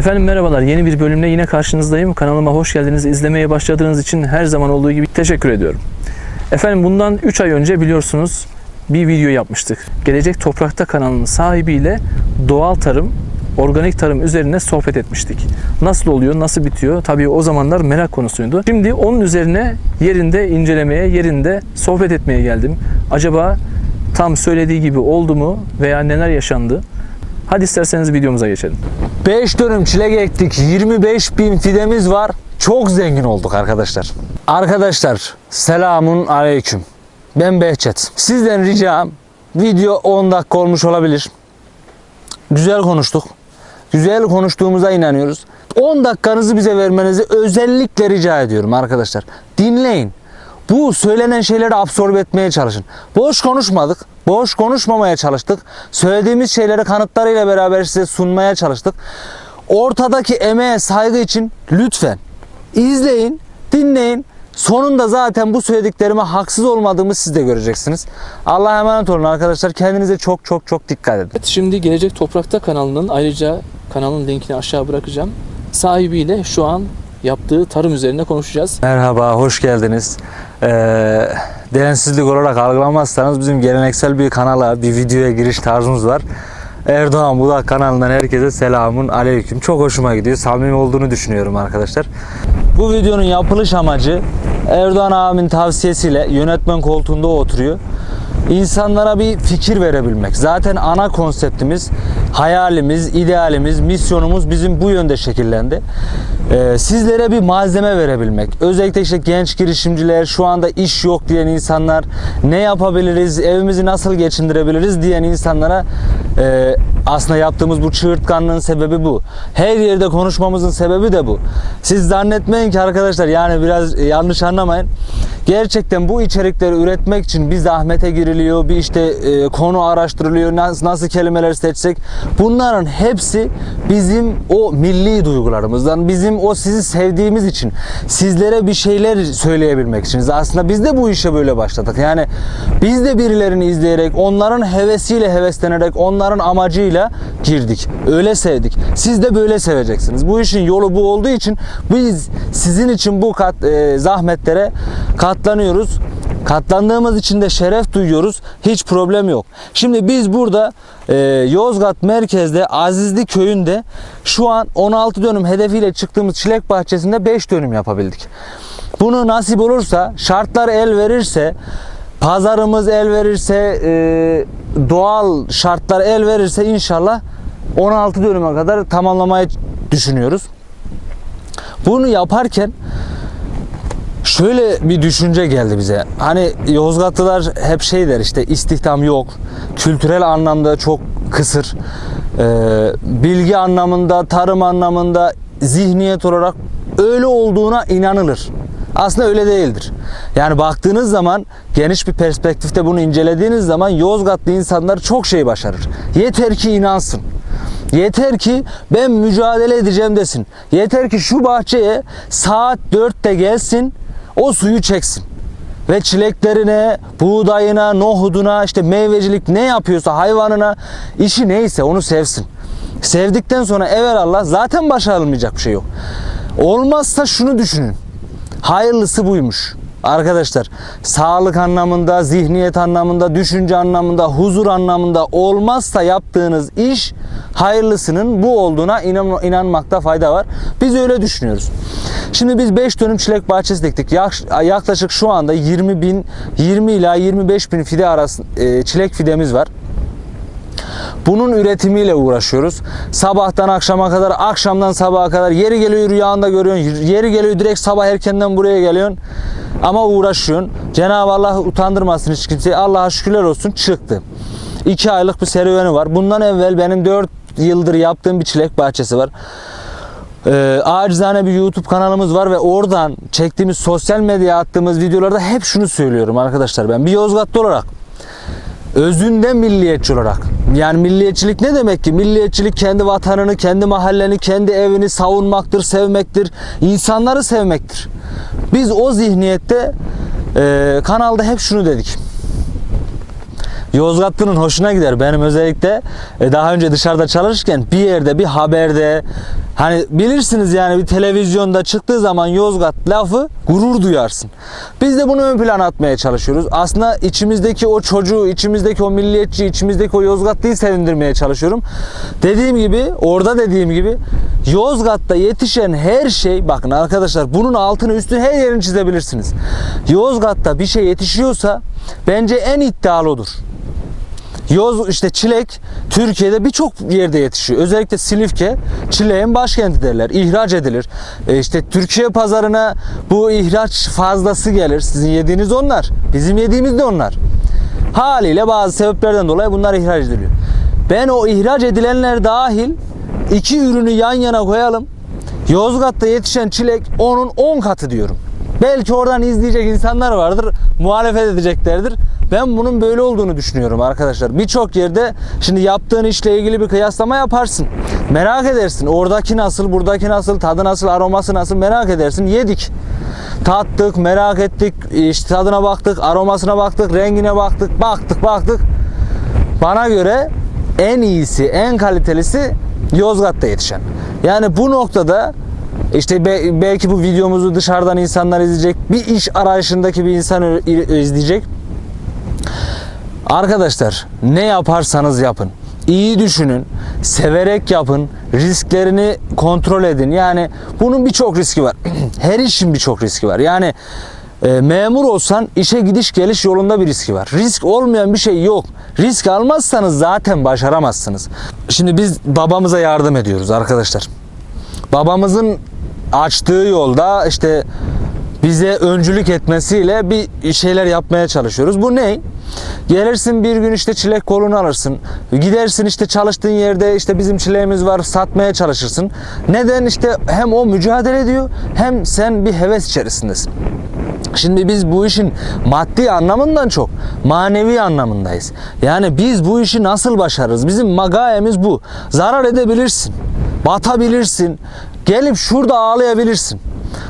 Efendim merhabalar. Yeni bir bölümle yine karşınızdayım. Kanalıma hoş geldiniz. İzlemeye başladığınız için her zaman olduğu gibi teşekkür ediyorum. Efendim bundan 3 ay önce biliyorsunuz bir video yapmıştık. Gelecek Toprakta kanalının sahibiyle doğal tarım, organik tarım üzerine sohbet etmiştik. Nasıl oluyor, nasıl bitiyor? Tabii o zamanlar merak konusuydu. Şimdi onun üzerine yerinde incelemeye, yerinde sohbet etmeye geldim. Acaba tam söylediği gibi oldu mu veya neler yaşandı? Hadi isterseniz videomuza geçelim. 5 dönüm çilek ektik. 25 bin fidemiz var. Çok zengin olduk arkadaşlar. Arkadaşlar selamun aleyküm. Ben Behçet. Sizden ricam video 10 dakika olmuş olabilir. Güzel konuştuk. Güzel konuştuğumuza inanıyoruz. 10 dakikanızı bize vermenizi özellikle rica ediyorum arkadaşlar. Dinleyin. Bu söylenen şeyleri absorbe etmeye çalışın. Boş konuşmadık. Boş konuşmamaya çalıştık. Söylediğimiz şeyleri kanıtlarıyla beraber size sunmaya çalıştık. Ortadaki emeğe saygı için lütfen izleyin, dinleyin. Sonunda zaten bu söylediklerime haksız olmadığımı siz de göreceksiniz. Allah'a emanet olun arkadaşlar. Kendinize çok çok çok dikkat edin. Evet, şimdi Gelecek Toprakta kanalının ayrıca kanalın linkini aşağı bırakacağım. Sahibiyle şu an yaptığı tarım üzerine konuşacağız. Merhaba, hoş geldiniz. Ee, densizlik olarak algılamazsanız bizim geleneksel bir kanala, bir videoya giriş tarzımız var. Erdoğan Budak kanalından herkese selamun aleyküm. Çok hoşuma gidiyor. Samimi olduğunu düşünüyorum arkadaşlar. Bu videonun yapılış amacı Erdoğan abimin tavsiyesiyle yönetmen koltuğunda oturuyor. İnsanlara bir fikir verebilmek. Zaten ana konseptimiz, hayalimiz, idealimiz, misyonumuz bizim bu yönde şekillendi. Ee, sizlere bir malzeme verebilmek. Özellikle işte genç girişimciler, şu anda iş yok diyen insanlar, ne yapabiliriz, evimizi nasıl geçindirebiliriz diyen insanlara e, aslında yaptığımız bu çığırtkanlığın sebebi bu. Her yerde konuşmamızın sebebi de bu. Siz zannetmeyin ki arkadaşlar yani biraz yanlış anlamayın. Gerçekten bu içerikleri üretmek için bir zahmete giriliyor, bir işte e, konu araştırılıyor, nasıl, nasıl kelimeler seçsek. Bunların hepsi bizim o milli duygularımızdan, bizim o sizi sevdiğimiz için, sizlere bir şeyler söyleyebilmek için. Aslında biz de bu işe böyle başladık. Yani biz de birilerini izleyerek, onların hevesiyle heveslenerek, onların amacıyla girdik. Öyle sevdik. Siz de böyle seveceksiniz. Bu işin yolu bu olduğu için biz sizin için bu kat, e, zahmetlere katlanıyoruz. Katlandığımız için de şeref duyuyoruz. Hiç problem yok. Şimdi biz burada e, Yozgat merkezde Azizli köyünde şu an 16 dönüm hedefiyle çıktığımız çilek bahçesinde 5 dönüm yapabildik. Bunu nasip olursa, şartlar el verirse, pazarımız el verirse, e, doğal şartlar el verirse inşallah 16 dönüme kadar tamamlamayı düşünüyoruz. Bunu yaparken şöyle bir düşünce geldi bize. Hani Yozgatlılar hep şey der işte istihdam yok. Kültürel anlamda çok kısır. Ee, bilgi anlamında, tarım anlamında, zihniyet olarak öyle olduğuna inanılır. Aslında öyle değildir. Yani baktığınız zaman geniş bir perspektifte bunu incelediğiniz zaman Yozgatlı insanlar çok şey başarır. Yeter ki inansın. Yeter ki ben mücadele edeceğim desin. Yeter ki şu bahçeye saat 4'te gelsin o suyu çeksin. Ve çileklerine, buğdayına, nohuduna, işte meyvecilik ne yapıyorsa hayvanına, işi neyse onu sevsin. Sevdikten sonra Allah zaten başarılmayacak bir şey yok. Olmazsa şunu düşünün. Hayırlısı buymuş. Arkadaşlar sağlık anlamında, zihniyet anlamında, düşünce anlamında, huzur anlamında olmazsa yaptığınız iş hayırlısının bu olduğuna inan, inanmakta fayda var. Biz öyle düşünüyoruz. Şimdi biz 5 dönüm çilek bahçesi diktik. Yak- Yaklaşık şu anda 20 bin, 20 ila 25 bin fide arası e, çilek fidemiz var. Bunun üretimiyle uğraşıyoruz. Sabahtan akşama kadar, akşamdan sabaha kadar yeri geliyor rüyanda görüyorsun. Yeri geliyor direkt sabah erkenden buraya geliyorsun. Ama uğraşıyorsun. Cenab-ı Allah utandırmasın hiç kimseyi. Allah'a şükürler olsun çıktı. 2 aylık bir serüveni var. Bundan evvel benim 4 yıldır yaptığım bir çilek bahçesi var. Ee, acizane bir YouTube kanalımız var ve oradan çektiğimiz sosyal medyaya attığımız videolarda hep şunu söylüyorum arkadaşlar ben bir Yozgatlı olarak özünde milliyetçi olarak. Yani milliyetçilik ne demek ki? Milliyetçilik kendi vatanını, kendi mahalleni, kendi evini savunmaktır, sevmektir, insanları sevmektir. Biz o zihniyette e, kanalda hep şunu dedik. Yozgatlı'nın hoşuna gider. Benim özellikle e, daha önce dışarıda çalışırken bir yerde bir haberde Hani bilirsiniz yani bir televizyonda çıktığı zaman Yozgat lafı gurur duyarsın. Biz de bunu ön plana atmaya çalışıyoruz. Aslında içimizdeki o çocuğu, içimizdeki o milliyetçi, içimizdeki o Yozgatlıyı sevindirmeye çalışıyorum. Dediğim gibi, orada dediğim gibi Yozgat'ta yetişen her şey, bakın arkadaşlar bunun altını üstünü her yerini çizebilirsiniz. Yozgat'ta bir şey yetişiyorsa bence en iddialı odur. Yoz işte çilek Türkiye'de birçok yerde yetişiyor. Özellikle Silifke çileğin başkenti derler. İhraç edilir. E işte Türkiye pazarına bu ihraç fazlası gelir. Sizin yediğiniz onlar. Bizim yediğimiz de onlar. Haliyle bazı sebeplerden dolayı bunlar ihraç ediliyor. Ben o ihraç edilenler dahil iki ürünü yan yana koyalım. Yozgat'ta yetişen çilek onun 10 katı diyorum. Belki oradan izleyecek insanlar vardır, muhalefet edeceklerdir. Ben bunun böyle olduğunu düşünüyorum arkadaşlar. Birçok yerde şimdi yaptığın işle ilgili bir kıyaslama yaparsın. Merak edersin. Oradaki nasıl, buradaki nasıl, tadı nasıl, aroması nasıl merak edersin. Yedik. Tattık, merak ettik, işte tadına baktık, aromasına baktık, rengine baktık, baktık, baktık. Bana göre en iyisi, en kalitelisi Yozgat'ta yetişen. Yani bu noktada işte be- belki bu videomuzu dışarıdan insanlar izleyecek, bir iş arayışındaki bir insan izleyecek. Arkadaşlar ne yaparsanız yapın. İyi düşünün, severek yapın, risklerini kontrol edin. Yani bunun birçok riski var. Her işin birçok riski var. Yani e, memur olsan işe gidiş geliş yolunda bir riski var. Risk olmayan bir şey yok. Risk almazsanız zaten başaramazsınız. Şimdi biz babamıza yardım ediyoruz arkadaşlar. Babamızın açtığı yolda işte bize öncülük etmesiyle bir şeyler yapmaya çalışıyoruz. Bu ne? Gelirsin bir gün işte çilek kolunu alırsın. Gidersin işte çalıştığın yerde işte bizim çileğimiz var satmaya çalışırsın. Neden? işte hem o mücadele ediyor hem sen bir heves içerisindesin. Şimdi biz bu işin maddi anlamından çok manevi anlamındayız. Yani biz bu işi nasıl başarırız? Bizim magayemiz bu. Zarar edebilirsin. Batabilirsin. Gelip şurada ağlayabilirsin.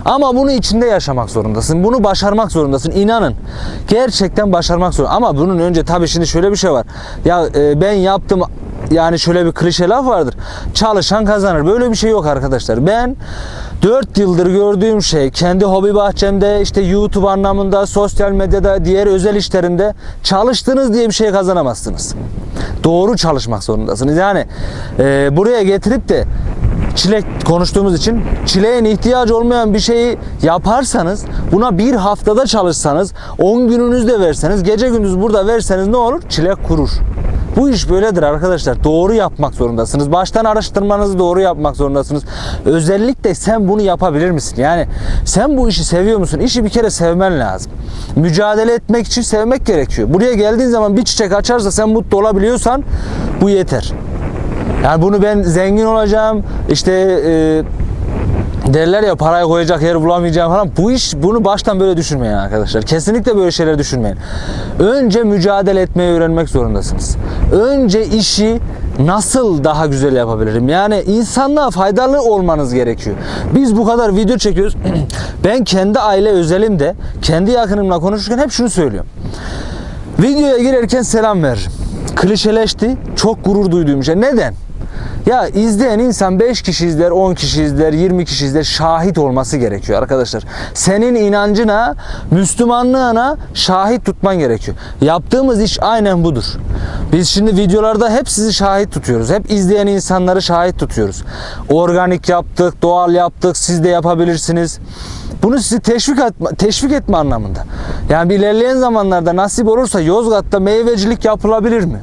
Ama bunu içinde yaşamak zorundasın. Bunu başarmak zorundasın. İnanın. Gerçekten başarmak zorunda. Ama bunun önce tabii şimdi şöyle bir şey var. Ya e, ben yaptım yani şöyle bir klişe laf vardır. Çalışan kazanır. Böyle bir şey yok arkadaşlar. Ben 4 yıldır gördüğüm şey kendi hobi bahçemde işte YouTube anlamında sosyal medyada diğer özel işlerinde çalıştınız diye bir şey kazanamazsınız. Doğru çalışmak zorundasınız. Yani e, buraya getirip de çilek konuştuğumuz için çileğin ihtiyacı olmayan bir şeyi yaparsanız buna bir haftada çalışsanız 10 gününüzde verseniz gece gündüz burada verseniz ne olur? Çilek kurur. Bu iş böyledir arkadaşlar. Doğru yapmak zorundasınız. Baştan araştırmanızı doğru yapmak zorundasınız. Özellikle sen bunu yapabilir misin? Yani sen bu işi seviyor musun? İşi bir kere sevmen lazım. Mücadele etmek için sevmek gerekiyor. Buraya geldiğin zaman bir çiçek açarsa sen mutlu olabiliyorsan bu yeter. Yani bunu ben zengin olacağım, işte e, derler ya paraya koyacak yer bulamayacağım falan. Bu iş bunu baştan böyle düşünmeyin arkadaşlar. Kesinlikle böyle şeyler düşünmeyin. Önce mücadele etmeyi öğrenmek zorundasınız. Önce işi nasıl daha güzel yapabilirim? Yani insanlığa faydalı olmanız gerekiyor. Biz bu kadar video çekiyoruz. ben kendi aile özelimde, kendi yakınımla konuşurken hep şunu söylüyorum. Videoya girerken selam veririm. Klişeleşti. Çok gurur duyduğum şey. Neden? Ya izleyen insan 5 kişi izler, 10 kişi izler, 20 kişi izler. Şahit olması gerekiyor arkadaşlar. Senin inancına, Müslümanlığına şahit tutman gerekiyor. Yaptığımız iş aynen budur. Biz şimdi videolarda hep sizi şahit tutuyoruz. Hep izleyen insanları şahit tutuyoruz. Organik yaptık, doğal yaptık. Siz de yapabilirsiniz. Bunu sizi teşvik etme, teşvik etme anlamında. Yani ilerleyen zamanlarda nasip olursa Yozgat'ta meyvecilik yapılabilir mi?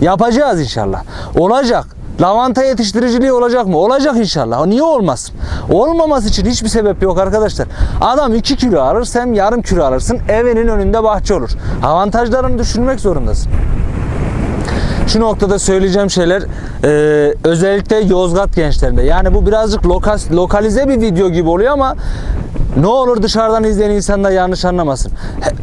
Yapacağız inşallah. Olacak. Lavanta yetiştiriciliği olacak mı? Olacak inşallah. Niye olmasın? Olmaması için hiçbir sebep yok arkadaşlar. Adam 2 kilo alır, sen yarım kilo alırsın. Evinin önünde bahçe olur. Avantajlarını düşünmek zorundasın. Şu noktada söyleyeceğim şeyler e, özellikle Yozgat gençlerinde. Yani bu birazcık lokas, lokalize bir video gibi oluyor ama ne olur dışarıdan izleyen insanlar yanlış anlamasın.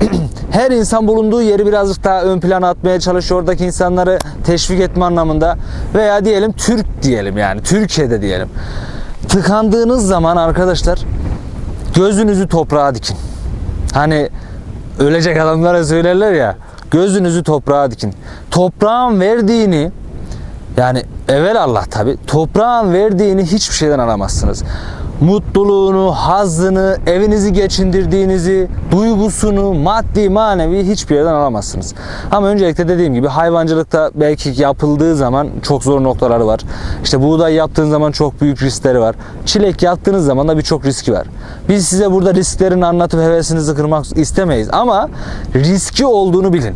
Her insan bulunduğu yeri birazcık daha ön plana atmaya çalışıyor. Oradaki insanları teşvik etme anlamında veya diyelim Türk diyelim yani Türkiye'de diyelim. Tıkandığınız zaman arkadaşlar gözünüzü toprağa dikin. Hani ölecek adamlara söylerler ya gözünüzü toprağa dikin. Toprağın verdiğini yani evvel Allah tabi toprağın verdiğini hiçbir şeyden alamazsınız. Mutluluğunu, hazzını, evinizi geçindirdiğinizi, duygusunu, maddi, manevi hiçbir yerden alamazsınız. Ama öncelikle dediğim gibi hayvancılıkta belki yapıldığı zaman çok zor noktaları var. İşte buğday yaptığın zaman çok büyük riskleri var. Çilek yaptığınız zaman da birçok riski var. Biz size burada risklerini anlatıp hevesinizi kırmak istemeyiz ama riski olduğunu bilin.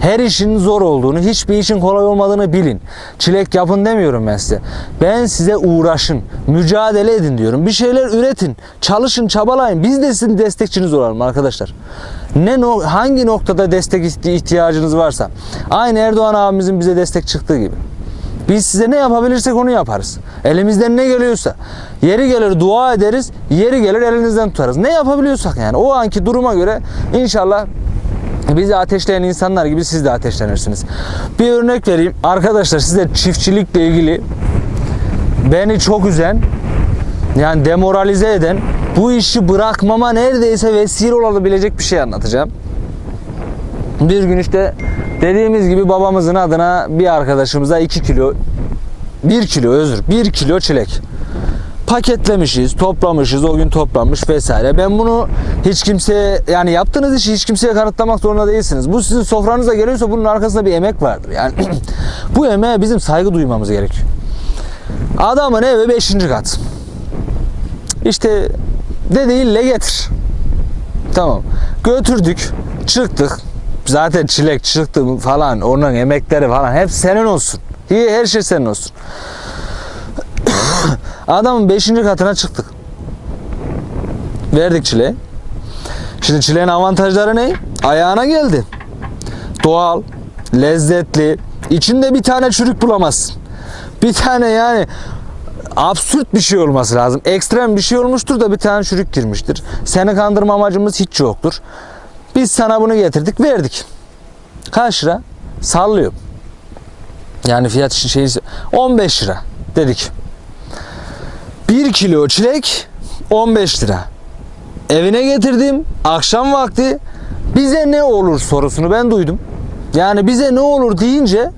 Her işin zor olduğunu, hiçbir işin kolay olmadığını bilin. Çilek yapın demiyorum ben size. Ben size uğraşın, mücadele edin diyorum. Bir şeyler üretin, çalışın, çabalayın. Biz de sizin destekçiniz olalım arkadaşlar. Ne hangi noktada destek ihti- ihtiyacınız varsa. Aynı Erdoğan abimizin bize destek çıktığı gibi. Biz size ne yapabilirsek onu yaparız. Elimizden ne geliyorsa. Yeri gelir dua ederiz, yeri gelir elinizden tutarız. Ne yapabiliyorsak yani o anki duruma göre inşallah Bizi ateşleyen insanlar gibi siz de ateşlenirsiniz. Bir örnek vereyim. Arkadaşlar size çiftçilikle ilgili beni çok üzen, yani demoralize eden, bu işi bırakmama neredeyse vesile olabilecek bir şey anlatacağım. Bir gün işte dediğimiz gibi babamızın adına bir arkadaşımıza 2 kilo 1 kilo özür 1 kilo çilek paketlemişiz, toplamışız, o gün toplanmış vesaire. Ben bunu hiç kimseye yani yaptığınız işi hiç kimseye kanıtlamak zorunda değilsiniz. Bu sizin sofranıza geliyorsa bunun arkasında bir emek vardır. Yani bu emeğe bizim saygı duymamız gerekiyor. Adamın evi 5. kat. İşte dedi ille getir. Tamam. Götürdük, çıktık. Zaten çilek çıktı falan, onun emekleri falan hep senin olsun. Her şey senin olsun. Adamın 5. katına çıktık. Verdik çileği. Şimdi çileğin avantajları ne? Ayağına geldi. Doğal, lezzetli. İçinde bir tane çürük bulamazsın. Bir tane yani absürt bir şey olması lazım. Ekstrem bir şey olmuştur da bir tane çürük girmiştir. Seni kandırma amacımız hiç yoktur. Biz sana bunu getirdik, verdik. Kaç lira? Sallıyorum. Yani fiyat için şeyi 15 lira dedik. 1 kilo çilek 15 lira. Evine getirdim. Akşam vakti bize ne olur sorusunu ben duydum. Yani bize ne olur deyince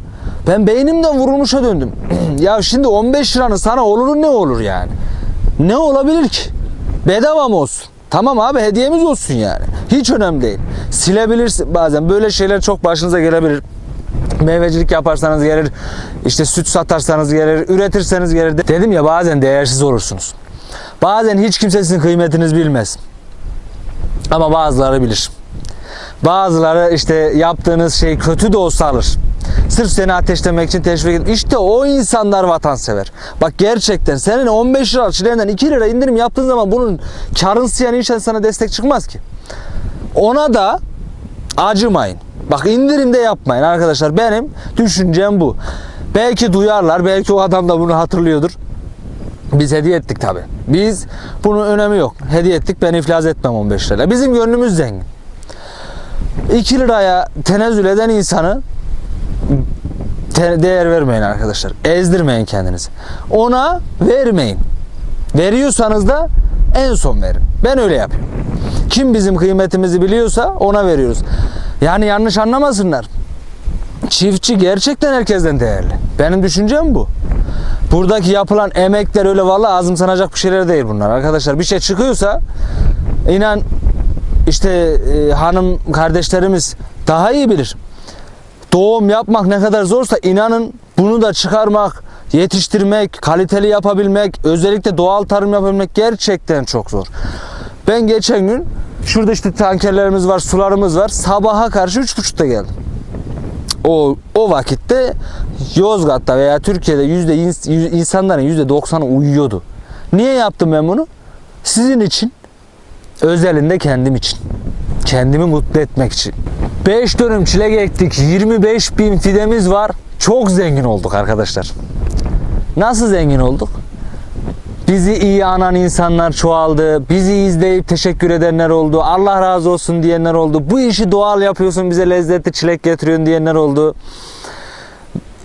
ben beynimden vurulmuşa döndüm. ya şimdi 15 liranın sana olur ne olur yani? Ne olabilir ki? Bedava mı olsun? Tamam abi hediyemiz olsun yani. Hiç önemli değil. Silebilirsin bazen böyle şeyler çok başınıza gelebilir. Meyvecilik yaparsanız gelir, işte süt satarsanız gelir, üretirseniz gelir. Dedim ya bazen değersiz olursunuz. Bazen hiç kimse sizin kıymetiniz bilmez. Ama bazıları bilir. Bazıları işte yaptığınız şey kötü de olsa alır. Sırf seni ateşlemek için teşvik edin. İşte o insanlar vatansever. Bak gerçekten senin 15 lira çileğinden 2 lira indirim yaptığın zaman bunun karınsıyan inşallah sana destek çıkmaz ki. Ona da acımayın. Bak indirim de yapmayın arkadaşlar. Benim düşüncem bu. Belki duyarlar, belki o adam da bunu hatırlıyordur. Biz hediye ettik tabi. Biz bunun önemi yok. Hediye ettik ben iflas etmem 15 lirayla. Bizim gönlümüz zengin. 2 liraya tenezzül eden insanı değer vermeyin arkadaşlar. Ezdirmeyin kendinizi. Ona vermeyin. Veriyorsanız da en son verin. Ben öyle yapıyorum. Kim bizim kıymetimizi biliyorsa ona veriyoruz. Yani yanlış anlamasınlar. Çiftçi gerçekten herkesten değerli. Benim düşüncem bu. Buradaki yapılan emekler öyle vallahi azım sanacak bir şeyler değil bunlar arkadaşlar. Bir şey çıkıyorsa inan işte e, hanım kardeşlerimiz daha iyi bilir. Doğum yapmak ne kadar zorsa inanın bunu da çıkarmak, yetiştirmek, kaliteli yapabilmek, özellikle doğal tarım yapabilmek gerçekten çok zor. Ben geçen gün şurada işte tankerlerimiz var, sularımız var. Sabaha karşı 3.30'da geldim. O o vakitte Yozgat'ta veya Türkiye'de yüzde ins- yüz- insanların yüzde 90'ı uyuyordu. Niye yaptım ben bunu? Sizin için. Özelinde kendim için. Kendimi mutlu etmek için. 5 dönüm çilek ektik. 25 bin fidemiz var. Çok zengin olduk arkadaşlar. Nasıl zengin olduk? Bizi iyi anan insanlar çoğaldı. Bizi izleyip teşekkür edenler oldu. Allah razı olsun diyenler oldu. Bu işi doğal yapıyorsun bize lezzetli çilek getiriyorsun diyenler oldu.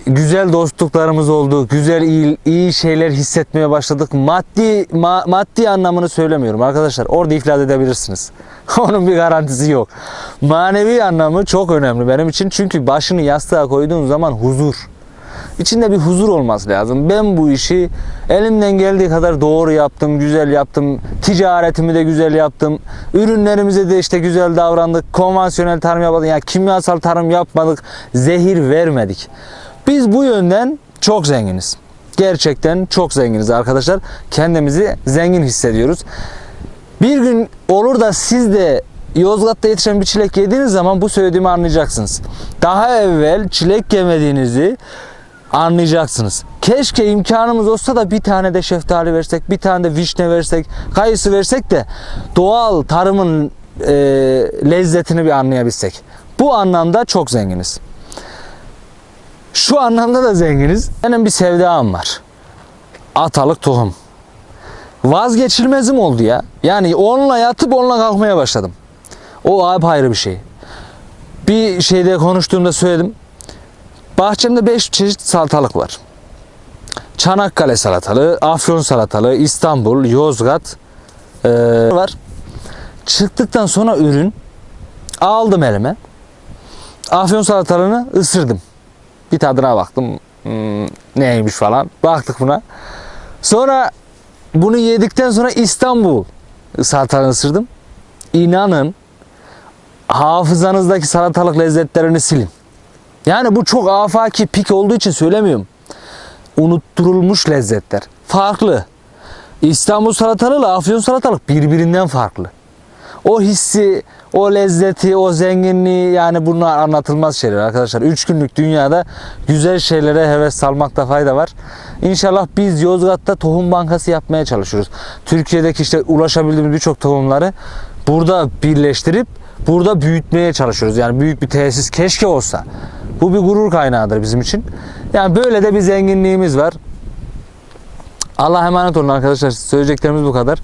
Güzel dostluklarımız oldu. Güzel iyi, iyi şeyler hissetmeye başladık. Maddi ma- maddi anlamını söylemiyorum arkadaşlar. Orada iflas edebilirsiniz. Onun bir garantisi yok. Manevi anlamı çok önemli benim için. Çünkü başını yastığa koyduğun zaman huzur. İçinde bir huzur olması lazım. Ben bu işi elimden geldiği kadar doğru yaptım, güzel yaptım. Ticaretimi de güzel yaptım. Ürünlerimize de işte güzel davrandık. Konvansiyonel tarım yapmadık. Yani kimyasal tarım yapmadık. Zehir vermedik. Biz bu yönden çok zenginiz. Gerçekten çok zenginiz arkadaşlar. Kendimizi zengin hissediyoruz. Bir gün olur da siz de Yozgat'ta yetişen bir çilek yediğiniz zaman bu söylediğimi anlayacaksınız. Daha evvel çilek yemediğinizi anlayacaksınız. Keşke imkanımız olsa da bir tane de şeftali versek, bir tane de vişne versek, kayısı versek de doğal tarımın e, lezzetini bir anlayabilsek. Bu anlamda çok zenginiz. Şu anlamda da zenginiz. Benim bir sevdam var. Atalık tohum vazgeçilmezim oldu ya. Yani onunla yatıp onunla kalkmaya başladım. O ayrı bir şey. Bir şeyde konuştuğumda söyledim. Bahçemde 5 çeşit salatalık var. Çanakkale salatalığı, Afyon salatalığı, İstanbul, Yozgat eee, var. Çıktıktan sonra ürün aldım elime. Afyon salatalığını ısırdım. Bir tadına baktım. Hmm, neymiş falan. Baktık buna. Sonra bunu yedikten sonra İstanbul salatalığını ısırdım. İnanın hafızanızdaki salatalık lezzetlerini silin. Yani bu çok afaki pik olduğu için söylemiyorum. Unutturulmuş lezzetler. Farklı. İstanbul salatalığı ile Afyon salatalık birbirinden farklı. O hissi, o lezzeti, o zenginliği yani bunlar anlatılmaz şeyler arkadaşlar. Üç günlük dünyada güzel şeylere heves salmakta fayda var. İnşallah biz Yozgat'ta tohum bankası yapmaya çalışıyoruz. Türkiye'deki işte ulaşabildiğimiz birçok tohumları burada birleştirip burada büyütmeye çalışıyoruz. Yani büyük bir tesis keşke olsa. Bu bir gurur kaynağıdır bizim için. Yani böyle de bir zenginliğimiz var. Allah emanet olun arkadaşlar. Söyleyeceklerimiz bu kadar.